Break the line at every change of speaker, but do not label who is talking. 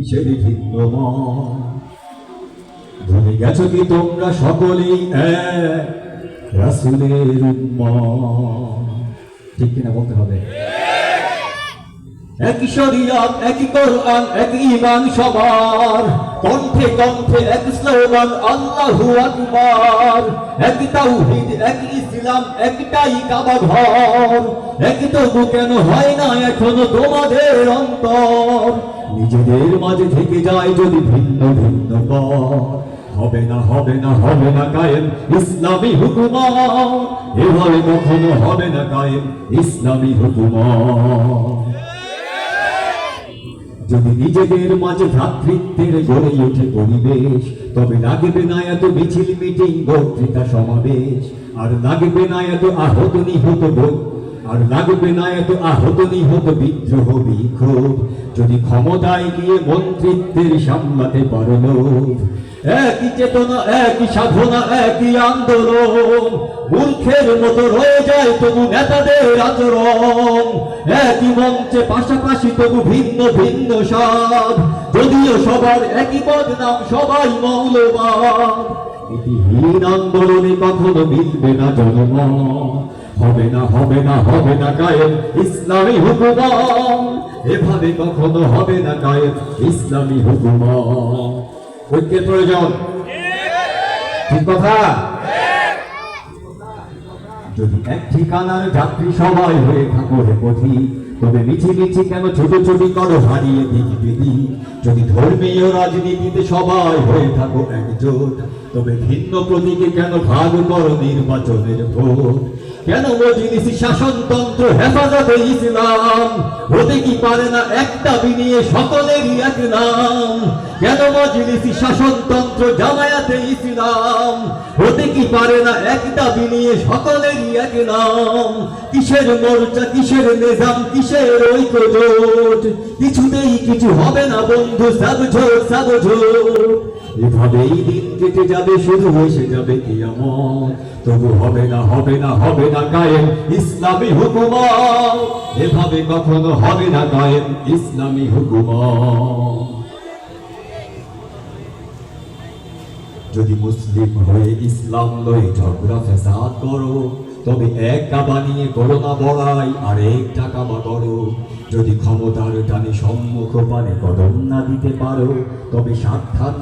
কিসের ভিন্ন ভুলে গেছো কি তোমরা সকলেই এক? রাসুলের উন্ম ঠিক কিনা বলতে হবে? এক শরিয়াত, এক কোরআন, এক ঈমান সবার। কণ্ঠে কণ্ঠে এক স্লোগান, আল্লাহু আকবার। এক তাওহীদ, এক ইসলাম, একটাই কাবা ঘর। এক তবু কেন হয় না এখনও তোমাদের অন্তর? নিজেদের মাঝে থেকে যায় যদি ভিন্ন ভিন্ন পথ। হবে না হবে না হবে না কায়েম ইসলামী হুকুমা এভাবে কখনো হবে না কায়েম ইসলামী হুকুমা যদি নিজেদের মাঝে ভ্রাতৃত্বের গড়ে ওঠে পরিবেশ, তবে লাগবে না এত মিছিল, মিটিং, বক্তৃতা, সমাবেশ। আর লাগবে না এত আহত, নিহত বোধ। আর লাগবে না এত আহত নিহত বিদ্রোহ বিক্ষোভ। যদি ক্ষমতায় গিয়ে মন্ত্রিত্বের সামলাতে পারল একই চেতনা, একই সাধনা, একই আন্দোলন। মূর্খের মতো রয়ে যায় তবু নেতাদের আচরণ। একই মঞ্চে পাশাপাশি তবু ভিন্ন ভিন্ন স্বাদ। যদিও সবার একই পদ নাম সবাই মৌলবাদ নীতিহীন আন্দোলনে কখনো মিলবে না জনমন হবে না হবে না হবে না কায়েম ইসলামী হুকুমা এভাবে কখনো হবে না কায়েম ইসলামী হুকুমা ঐক্যের প্রয়োজন। ঠিক কথা? যদি এক ঠিকানার যাত্রী সবাই হয়ে থাকো রে পথি, তবে মিছি মিছি কেন ছোট ছোটি করো হারিয়ে দিকি যদি ধর্মীয় রাজনীতিতে সবাই হয়ে থাকো একজোট, তবে ভিন্ন প্রতীকে কেন ভাগ করো নির্বাচনের ভোট? কেন মজলিসি শাসনতন্ত্র হেফাজতে ইসলাম? হতে কি পারে না একটা বিনিয়ে সকলেরই এক নাম? কেন মজলিসি শাসনতন্ত্র জামায়াতে ইসলাম? হতে কি পারে না একটা বিনিয়ে সকলেরই এক নাম? কিসের মোর্চা, কিসের নিজাম, কিসের ঐক্য জোট কিছুতেই কিছু হবে না বন্ধু, সাবঝোট সাবঝোট। এভাবেই দিন কেটে যাবে, শুধু এসে যাবে কিয়ামত। তবু হবে না হবে না হবে না কায়েম ইসলামী হুকুমা এভাবে কখনো হবে না কায়েম ইসলামী হুকুমা যদি মুসলিম হয়ে ইসলাম লয়ে ঝগড়া ফেসাদ করো, তবে এক কাবা নিয়ে করো না বড়াই, আর এক টাকা বা করো। যদি ক্ষমতার টানে সম্মুখ পানে কদম না দিতে পারো, তবে সাক্ষাৎ